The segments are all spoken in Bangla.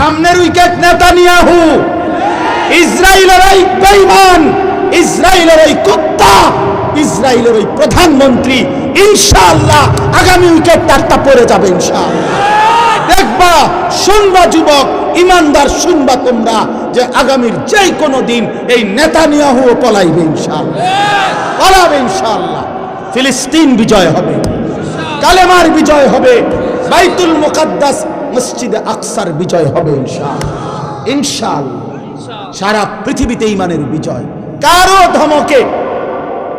সামনের উইকেট নেতানিয়াহু। ইসরায়েলের ওই বেঈমান ইসরায়েলের ওই কুত্তা, ইসরায়েলের ওই প্রধানমন্ত্রী, ইনশাআল্লাহ আগামী উইকেট তারটা পড়ে যাবে ইনশাআল্লাহ। দেখবা, শুনবা যুবক, ইমানদার শুনবা তোমরা যে আগামীর যে কোনো দিন এই নেতানিয়াহু পলাইবে ইনশাআল্লাহ। পলাবে ইনশাআল্লাহ। ফিলিস্তিন বিজয় হবে। কালেমার বিজয় হবে। বাইতুল মুকাদ্দাস মসজিদে আকসার বিজয় হবে ইনশাআল্লাহ। ইনশাআল্লাহ। সারা পৃথিবীতে ইমানের বিজয়। কারও ধমকে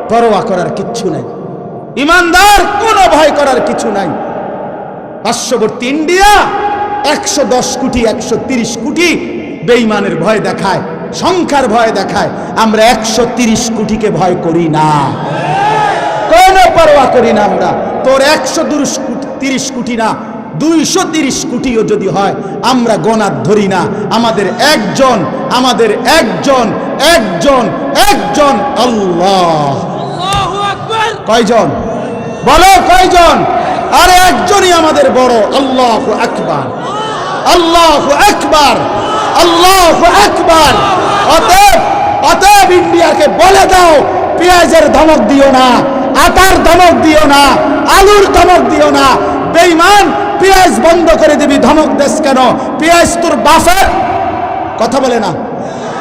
পরোয়া করার কিচ্ছু নাই। ইমানদার কোনো ভয় করার কিছু নাই। পার্শ্ববর্তী ইন্ডিয়া একশো দশ কোটি একশো তিরিশ কোটি বেইমানের ভয় দেখায় সংখ্যার ভয় দেখায়। আমরা একশো তিরিশ কোটিকে ভয় করি না। কোনো পরোয়া করি না আমরা। তোর একশো তিরিশ কোটি না। দুইশো তিরিশ কোটিও যদি হয় আমরা গণাত ধরি না। আমাদের একজন আমাদের একজন একজন একজন আল্লাহ। কয়জন? বলো কয়জন? আর একজনই আমাদের বড় আল্লাহ আকবার। আল্লাহ আকবার। আল্লাহ আকবার। অতএব অতএব ইন্ডিয়াকে বলে দাও পেঁয়াজের ধমক দিও না আটার ধমক দিও না আলুর ধমক দিও না। বেইমান পেঁয়াজ বন্ধ করে দিবি, ধমক দেশ কেন? পেঁয়াজ তোর বাফের কথা বলে না।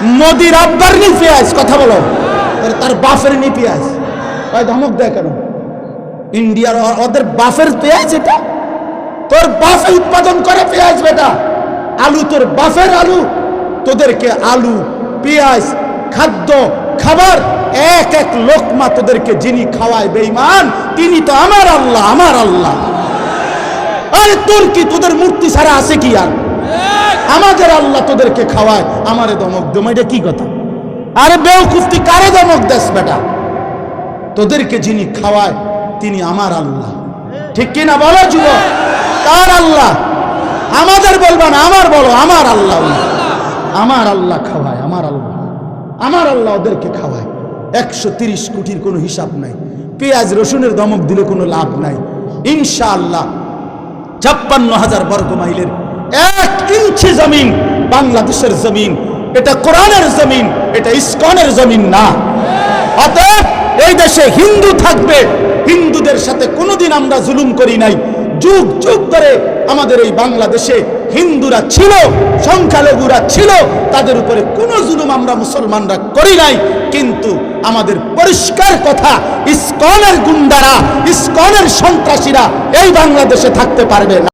মোদির আব্বার নি পেঁয়াজ, কথা বলো। তার- বাফের নি পেঁয়াজ। ভাই, ধমক দেয় কেন? ইন্ডিয়ার ওদের বাফের পেঁয়াজ এটা? তোর বাফে উৎপাদন করে পেঁয়াজ বেটা। আলু তোর বাফের আলু। তোদেরকে আলু, পেঁয়াজ, খাদ্য, খাবার এক এক লোকমা তোদেরকে যিনি খাওয়ায় বেঈমান, তিনি তো আমার আল্লাহ আমার আল্লাহ। আরে তোর কি তোদের মূর্তি ছাড়া আছে কি আর? আমাদের আল্লাহ তোদেরকে খাওয়ায়, আমারে দমক দম এটা কি কথা? আরে বেউকুফতি কারে দমক দেস বেটা? তোদেরকে যিনি খাওয়ায়, তিনি আমার আল্লাহ। ঠিক কি না বলো যুবক? কার আল্লাহ? আমাদের বলবা না, আমার বলো, আমার আল্লাহ আমার আল্লাহ খাওয়ায়, আমার আল্লাহ। আমার আল্লাহ ওদেরকে খাওয়ায়। একশো তিরিশ কোটির কোনো হিসাব নাই। পেঁয়াজ, রসুনের দমক দিলে কোনো লাভ নাই। ইনশাআল্লাহ ছাপ্পান্ন হাজার বর্গ মাইলের এক ইঞ্চি জমিন বাংলাদেশের জমিন। এটা কোরআনের জমিন, এটা ইস্কনের জমিন না। অতএব এই দেশে হিন্দু থাকবে। হিন্দুদের সাথে কোনোদিন আমরা জুলুম করি নাই। যুগ যুগ ধরে আমাদের এই বাংলাদেশে হিন্দুরা ছিল, সংখ্যালঘুরা ছিল, তাদের উপরে কোনো জুলুম আমরা মুসলমানরা করি নাই। কিন্তু আমাদের পরিষ্কার কথা, ইস্কনের গুন্ডারা, ইস্কনের সন্ত্রাসীরা এই বাংলাদেশে থাকতে পারবে না।